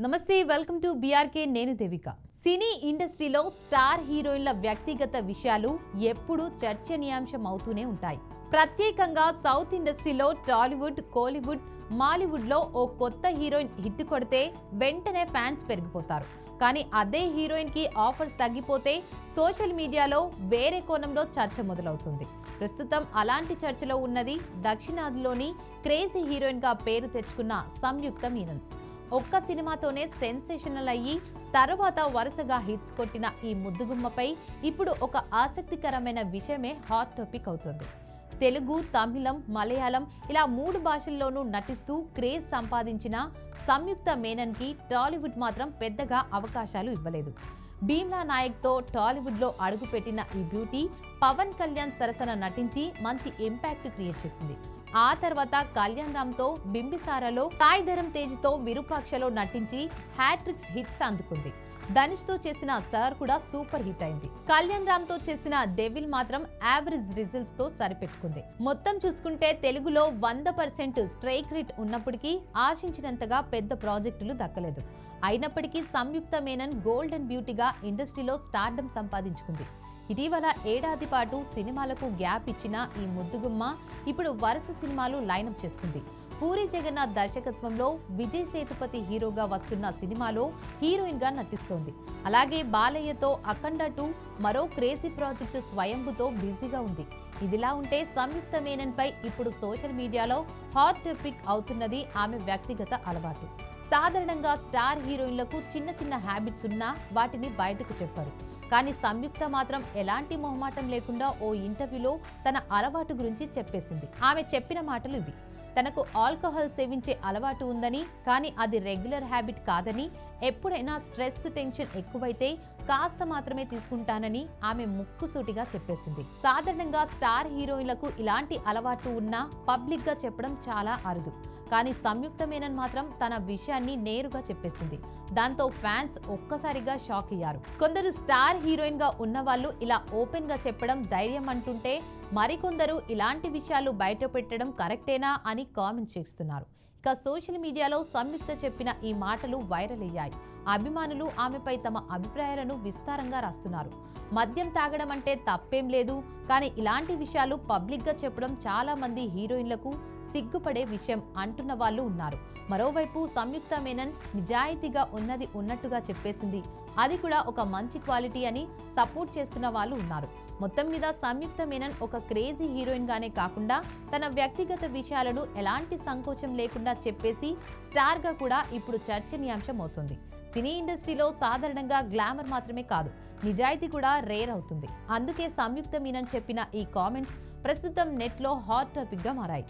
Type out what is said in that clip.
నమస్తే welcome to BRK. నేను దేవిక. సినీ ఇండస్ట్రీలో స్టార్ హీరోయిన్ల వ్యక్తిగత విషయాలు ఎప్పుడూ చర్చనీయాంశం అవుతూనే ఉంటాయి. ప్రత్యేకంగా సౌత్ ఇండస్ట్రీలో టాలీవుడ్ కోలీవుడ్ మాలీవుడ్లో ఓ కొత్త హీరోయిన్ హిట్ కొడితే వెంటనే ఫ్యాన్స్ పెరిగిపోతారు. కానీ అదే హీరోయిన్కి ఆఫర్స్ తగ్గిపోతే సోషల్ మీడియాలో వేరే కోణంలో చర్చ మొదలవుతుంది. ప్రస్తుతం అలాంటి చర్చలో ఉన్నది దక్షిణాదిలోని క్రేజీ హీరోయిన్గా పేరు తెచ్చుకున్న సంయుక్త మీనన్. ఒక్క సినిమాతోనే సెన్సేషనల్ అయ్యి తర్వాత వరుసగా హిట్స్ కొట్టిన ఈ ముద్దుగుమ్మపై ఇప్పుడు ఒక ఆసక్తికరమైన విషయమే హాట్ టాపిక్ అవుతుంది. తెలుగు తమిళం మలయాళం ఇలా మూడు భాషల్లోనూ నటిస్తూ క్రేజ్ సంపాదించిన సంయుక్త మేనన్కి టాలీవుడ్ మాత్రం పెద్దగా అవకాశాలు ఇవ్వలేదు. భీమ్లా నాయక్తో టాలీవుడ్లో అడుగుపెట్టిన ఈ బ్యూటీ పవన్ కళ్యాణ్ సరసన నటించి మంచి ఇంపాక్ట్ క్రియేట్ చేసింది. ఆ తర్వాత కళ్యాణ్ రామ్తో బింబిసారాలో సాయిధరం తేజ్తో విరూపాక్షలో నటించి హ్యాట్రిక్స్ హిట్స్ అందుకుంది. ధనుష్తో చేసిన సర్ కూడా సూపర్ హిట్ అయింది. కళ్యాణ్ రామ్తో చేసిన డెవిల్ మాత్రం యావరేజ్ రిజల్ట్స్తో సరిపెట్టుకుంది. మొత్తం చూసుకుంటే తెలుగులో వంద పర్సెంట్ స్ట్రైక్ రేట్ ఉన్నప్పటికీ ఆశించినంతగా పెద్ద ప్రాజెక్టులు దక్కలేదు. అయినప్పటికీ సంయుక్త మేనన్ గోల్డెన్ బ్యూటీగా ఇండస్ట్రీలో స్టార్డమ్ సంపాదించుకుంది. ఇటీవల ఏడాది పాటు సినిమాలకు గ్యాప్ ఇచ్చిన ఈ ముద్దుగుమ్మ ఇప్పుడు వరుస సినిమాలు లైనప్ చేసుకుంది. పూరి జగన్నాథ్ దర్శకత్వంలో విజయ్ సేతుపతి హీరోగా వస్తున్న సినిమాలో హీరోయిన్గా నటిస్తోంది. అలాగే బాలయ్యతో అఖండ టూ మరో క్రేజీ ప్రాజెక్టు స్వయంభుతో బిజీగా ఉంది. ఇదిలా ఉంటే సంయుక్త మేనన్ పై ఇప్పుడు సోషల్ మీడియాలో హాట్ టాపిక్ అవుతున్నది ఆమె వ్యక్తిగత అలవాటు. సాధారణంగా స్టార్ హీరోయిన్లకు చిన్న చిన్న హ్యాబిట్స్ ఉన్నా వాటిని బయటకు చెప్పారు. కానీ సంయుక్త మాత్రం ఎలాంటి మొహమాటం లేకుండా ఓ ఇంటర్వ్యూలో తన అలవాటు గురించి చెప్పేసింది. ఆమె చెప్పిన మాటలు ఇవి. తనకు ఆల్కహాల్ సేవించే అలవాటు ఉందని కానీ అది రెగ్యులర్ హ్యాబిట్ కాదని ఎప్పుడైనా స్ట్రెస్ టెన్షన్ ఎక్కువైతే కాస్త మాత్రమే తీసుకుంటానని ఆమె ముక్కుసూటిగా చెప్పేసింది. సాధారణంగా స్టార్ హీరోయిన్లకు ఇలాంటి అలవాటు ఉన్నా పబ్లిక్గా చెప్పడం చాలా అరుదు. కానీ సంయుక్త మేనన్ మాత్రం తన విషయాన్ని నేరుగా చెప్పేసింది. దాంతో ఫ్యాన్స్ ఒక్కసారిగా షాక్ అయ్యారు. కొందరు స్టార్ హీరోయిన్గా ఉన్న వాళ్ళు ఇలా ఓపెన్గా చెప్పడం ధైర్యం అంటుంటే మరికొందరు ఇలాంటి విషయాలు బయట పెట్టడం కరెక్టేనా అని కామెంట్ చేస్తున్నారు. ఇక సోషల్ మీడియాలో సంయుక్త చెప్పిన ఈ మాటలు వైరల్ అయ్యాయి. అభిమానులు ఆమెపై తమ అభిప్రాయాలను విస్తారంగా రాస్తున్నారు. మద్యం తాగడం అంటే తప్పేం లేదు. కానీ ఇలాంటి విషయాలు పబ్లిక్గా చెప్పడం చాలా మంది హీరోయిన్లకు సిగ్గుపడే విషయం అంటున్న వాళ్ళు ఉన్నారు. మరోవైపు సంయుక్త మేనన్ నిజాయితీగా ఉన్నది ఉన్నట్టుగా చెప్పేసింది. అది కూడా ఒక మంచి క్వాలిటీ అని సపోర్ట్ చేస్తున్న వాళ్ళు ఉన్నారు. మొత్తం మీద సంయుక్త మేనన్ ఒక క్రేజీ హీరోయిన్ గానే కాకుండా తన వ్యక్తిగత విషయాలను ఎలాంటి సంకోచం లేకుండా చెప్పేసి స్టార్గా కూడా ఇప్పుడు చర్చనీయాంశం అవుతుంది సినీ ఇండస్ట్రీలో సాధారణంగా గ్లామర్ మాత్రమే కాదు నిజాయితీ కూడా రేర్ అవుతుంది. అందుకే సంయుక్త మీనన్ చెప్పిన ఈ కామెంట్స్ ప్రస్తుతం నెట్లో హాట్ టాపిక్గా మారాయి.